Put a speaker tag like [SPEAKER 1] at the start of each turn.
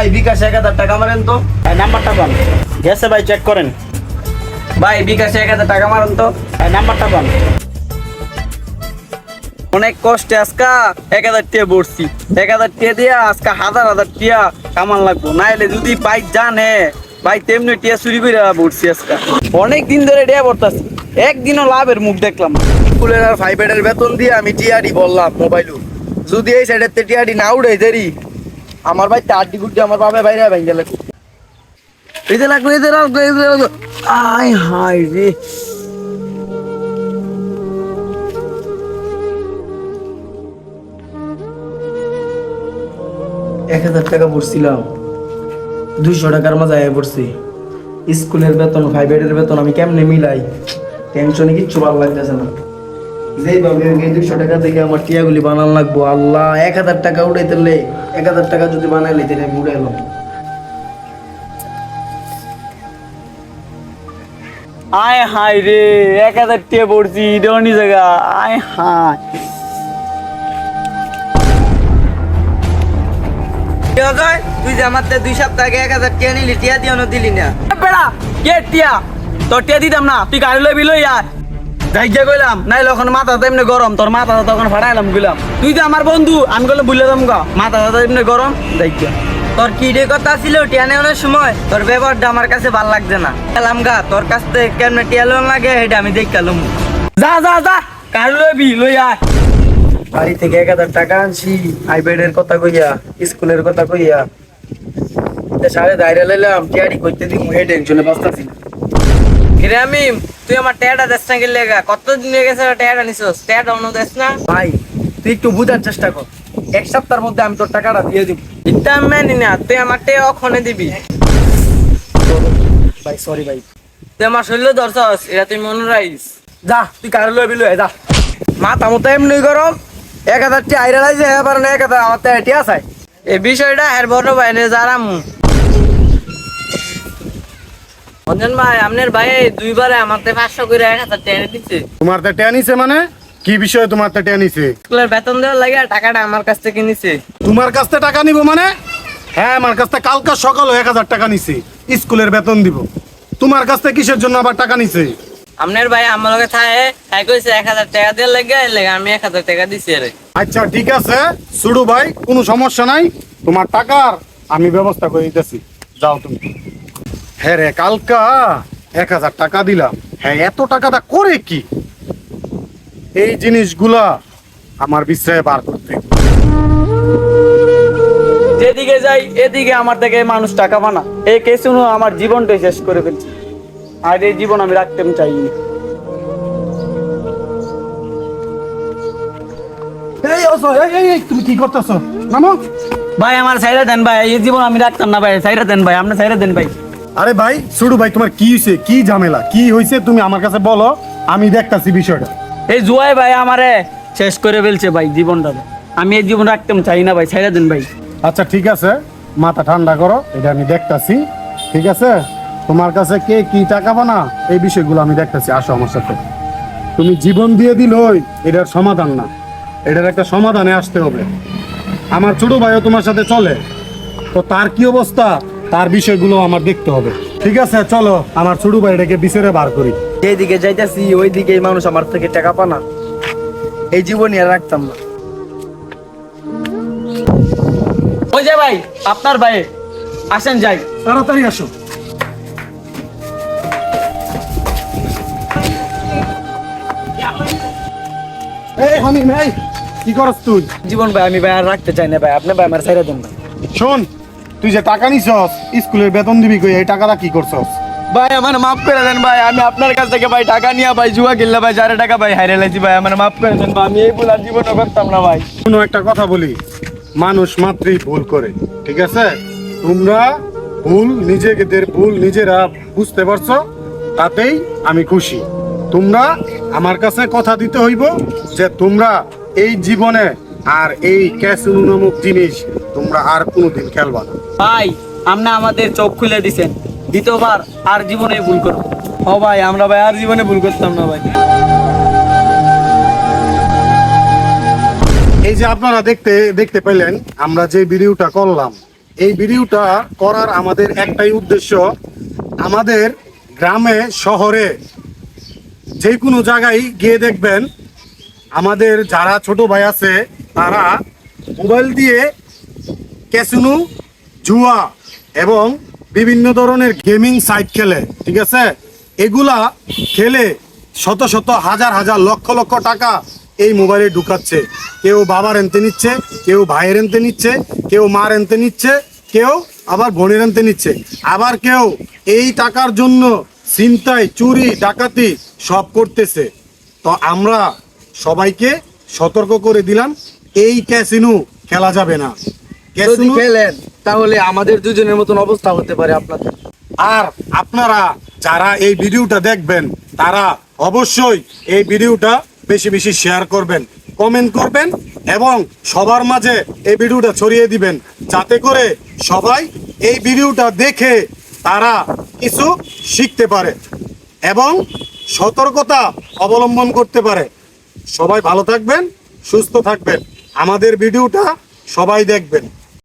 [SPEAKER 1] ভাই বিকাশ এক হাজার টাকা মারেন তো।
[SPEAKER 2] ভাই নাম্বারটা পান গেছে ভাই চেক করেন।
[SPEAKER 1] ভাই বিকাশে এক হাজার টাকা মারেন তো।
[SPEAKER 2] ভাই নাম্বারটা পান
[SPEAKER 1] অনেক কষ্টে আজকা এক হাজার টিয়া বসছি এক হাজার টিয়া দিয়া আজকা হাজার হাজার টিয়া কামান লাগবো। নাইলে যদি বাইক জানে ভাই তেমনি টিয়া চুরি করে বসছি আজকা। অনেক দিন ধরে টিয়া পড়তাছি একদিনও লাভের মুখ দেখলাম। স্কুলের আর ফাইভ বেতন দিয়ে আমি টিয়াডি বললাম মোবাইলু যদি এই সাইডের তে টিয়াডি না উড়ে দেরি আমার ভাই আমার বাবা বাইরে ভেঙে লাগবে এতে লাগল এতে এতে হায় রে। এক হাজার টাকা পড়ছিলাম দুইশো টাকার মাঝে আয় পড়ছি। স্কুলের বেতন ফাইভ এর বেতন আমি কেমনে মিলাই? টেনশনে কিচ্ছু ভালো লাগতেছে না। যেইভাবে এই দুইশো টাকা থেকে আমার টিয়াগুলি বানান লাগবো আল্লাহ এক হাজার টাকা উড়াইতে লে এক হাজার টাকা যদি বানাইলে তাহলে আমি উড়াইলাম আয় হায় রে এক হাজার টিয়া পড়ছি ডনি জায়গা আয় হায়।
[SPEAKER 3] তুই যে আমার দুই সপ্তাহ আগে এক হাজার টিয়া নিলি টিয়া দিয়ে দিলি না।
[SPEAKER 1] বেড়া কে টিয়া? তোর টিয়া দিতাম না তুই গাড়ি লই বিলই আয়। যাইয়া কইলাম নাই লখন মাথা তো এমনি গরম, তোর মাথা তখন ফাটাইলাম গেলাম তুই তো আমার বন্ধু, আমি কইলাম বুঝলে দাম গা মাথা তো এমনি গরম যাইয়া
[SPEAKER 3] তোর কি রে কথা ছিল টিয়া নেওয়ার সময়, তোর ব্যবহারটা আমার কাছে ভালো লাগছে না। গেলাম গা, তোর কাছ থেকে কেমনে টিয়ালন লাগে এটা আমি দেখালাম
[SPEAKER 1] যা যা যা গাড়ি লই বি লই আয়। বাড়ি থেকে এক হাজার টাকা আনছি, আইপ্যাডের কথা কইয়া, স্কুলের কথা কইয়া। সাড়ে দাঁড়িয়ে লাইলাম, টিয়ারি করতে দিই হে টেনশনে বাঁচতাছি
[SPEAKER 3] গ্রামিম তুই আমার টিয়াটা দেশ না গেলে গা কতদিন হয়ে গেছে নিছিস? অন্য দেশ না?
[SPEAKER 1] ভাই তুই একটু বুঝার চেষ্টা কর। এক সপ্তাহের মধ্যে আমি তোর টাকাটা দিয়ে দিব।
[SPEAKER 3] মেনি না তুই আমার অক্ষণে দিবি।
[SPEAKER 1] ভাই সরি ভাই।
[SPEAKER 3] তুই আমার শরীর ধরছস এটা তুই মনে রাখিস
[SPEAKER 1] যা তুই কারও লই বিলু যা। মাথা মতো এমনি গরম এক হাজার টি আইরা লাইছে এবার না এক হাজার আমার তো এটি আছে।
[SPEAKER 3] এই বিষয়টা হের বড় ভাই নে জারাম অঞ্জন ভাই আপনার ভাই দুইবারে আমার থেকে পাঁচশো করে এক হাজার টেনে দিচ্ছে
[SPEAKER 4] তোমার তো টেনিছে মানে? কি বিষয়ে তোমার তো টেনিছে
[SPEAKER 3] স্কুলের বেতন দেওয়ার লাগে টাকাটা আমার কাছ থেকে নিছে।
[SPEAKER 4] তোমার কাছ থেকে টাকা নিব মানে? হ্যাঁ আমার কাছ থেকে কালকা সকালে এক হাজার টাকা নিছে। স্কুলের বেতন দিব। তোমার কাছ থেকে কিসের জন্য আবার টাকা নিছে?
[SPEAKER 3] আপনার ভাই আমার লগে থাকে তাই কইছে এক হাজার টাকা দেওয়ার লাগে লাগে আমি এক হাজার টাকা দিছি রে
[SPEAKER 4] আচ্ছা ঠিক আছে। সুডু ভাই কোনো সমস্যা নাই। তোমার টাকার আমি ব্যবস্থা করে দিতেছি। যাও তুমি। হ্যাঁ রে কালকা এক হাজার টাকা দিলাম। হ্যাঁ এত টাকাটা করে কি? এই জিনিসগুলা আমার বিশ্রায় বার করতে।
[SPEAKER 1] যেদিকে যাই এদিকে আমার থেকে মানুষ টাকা পানা এই কেস আমার জীবনটাই শেষ করে ফেলছে। আর এই জীবন আমি রাখতে চাই
[SPEAKER 4] এই ওসো, এই, এই, এই, তুমি কি করতেছো? নামো
[SPEAKER 1] ভাই আমার সাইরা দেন ভাই এই জীবন আমি রাখতাম না ভাই সাইরা দেন ভাই আপনি সাইরা দেন ভাই।
[SPEAKER 4] আরে ভাই সুডু ভাই তোমার কি হয়েছে কি ঝামেলা? কি হয়েছে তুমি আমার কাছে বলো আমি দেখতাছি বিষয়টা।
[SPEAKER 1] এই জুয়াই ভাই আমারে শেষ করে ফেলছে ভাই জীবনটা। আমি এই জীবন রাখতাম চাই না ভাই সাইরা দেন ভাই।
[SPEAKER 4] আচ্ছা ঠিক আছে। মাথা ঠান্ডা করো এটা আমি দেখতাছি। ঠিক আছে? তোমার কাছে কে কি টাকা বানা এই বিষয়গুলো আমি দেখতাছি। আসো আমার সাথে। তুমি জীবন দিয়ে দিলই এটার সমাধান না। এটার একটা সমাধানে আসতে হবে। আমার ছোট ভাইও তোমার সাথে চলে। তো তার কি অবস্থা? তার বিষয়গুলো আমার দেখতে হবে। ঠিক আছে চলো আমার ছোট ভাইটাকে বিচারে বার করি।
[SPEAKER 1] যেদিকে যাইতেছি ওই দিকে মানুষ আমার থেকে টাকা পানা। এই জীবনই আর রাখতাম না। ওই যে ভাই আপনার ভাই। আসেন যাই।
[SPEAKER 4] তাড়াতাড়ি আসো। এই হামিম এই কি করস তুই?
[SPEAKER 1] জীবন ভাই আমি ভাই আর রাখতে চাই না ভাই। আপনি ভাই আমার সাইরা দেন ভাই।
[SPEAKER 4] শোন তুই যে টাকা নিছস স্কুলের বেতন দিবি কই এই টাকাটা কি করছস?
[SPEAKER 1] ভাই আমার মাফ করে দেন ভাই আমি আপনার কাছ থেকে ভাই টাকা নিয়ে ভাই জুয়া খেললে ভাই চারে টাকা ভাই হাইরে লাইছি ভাই আমার মাফ করে দেন ভাই আমি এই ভুল আর জীবনে করতাম না ভাই।
[SPEAKER 4] কোনো একটা কথা বলি মানুষ মাত্রই ভুল করে ঠিক আছে? তোমরা ভুল নিজেদের ভুল নিজেরা বুঝতে পারছ তাতেই আমি খুশি। তোমরা আমার কাছে কথা দিতে হইব যে তোমরা এই জীবনে আর এই ক্যাসিনো নামক জিনিস তোমরা আর কোনোদিন খেলবা না।
[SPEAKER 1] ভাই আপনি আমাদের চোখ খুলে দিছেন। দ্বিতীয়বার আর জীবনে ভুল করব। ও ভাই আমরা ভাই আর জীবনে ভুল করতাম না ভাই।
[SPEAKER 4] এই যে আপনারা দেখতে দেখতে পেলেন আমরা যে ভিডিওটা করলাম এই ভিডিওটা করার আমাদের একটাই উদ্দেশ্য আমাদের গ্রামে শহরে যে কোনো জায়গায় গিয়ে দেখবেন আমাদের যারা ছোট ভাই আছে তারা মোবাইল দিয়ে ক্যাসিনো জুয়া এবং বিভিন্ন ধরনের গেমিং সাইট খেলে, ঠিক আছে? এগুলা খেলে শত শত হাজার হাজার লক্ষ লক্ষ টাকা এই মোবাইলে ঢুকাচ্ছে। কেউ বাবার এনতে নিচ্ছে, কেউ ভাইয়ের এনতে নিচ্ছে, কেউ মার এনতে নিচ্ছে, কেউ আবার বোনের এনতে নিচ্ছে। আবার কেউ এই টাকার জন্য ছিনতাই, চুরি, ডাকাতি সব করতেছে। তো আমরা সবাইকে সতর্ক করে দিলাম, এই ক্যাসিনো খেলা যাবে না।
[SPEAKER 1] যদি খেলেন তাহলে আমাদের দুজনের মতন অবস্থা হতে পারে আপনাদের।
[SPEAKER 4] আর আপনারা যারা এই ভিডিওটা দেখবেন তারা অবশ্যই এই ভিডিওটা বেশি বেশি শেয়ার করবেন কমেন্ট করবেন এবং সবার মাঝে এই ভিডিওটা ছড়িয়ে দিবেন যাতে করে সবাই এই ভিডিওটা দেখে তারা কিছু শিখতে পারে এবং সতর্কতা অবলম্বন করতে পারে। সবাই ভালো থাকবেন সুস্থ থাকবেন। আমাদের ভিডিওটা সবাই দেখবেন।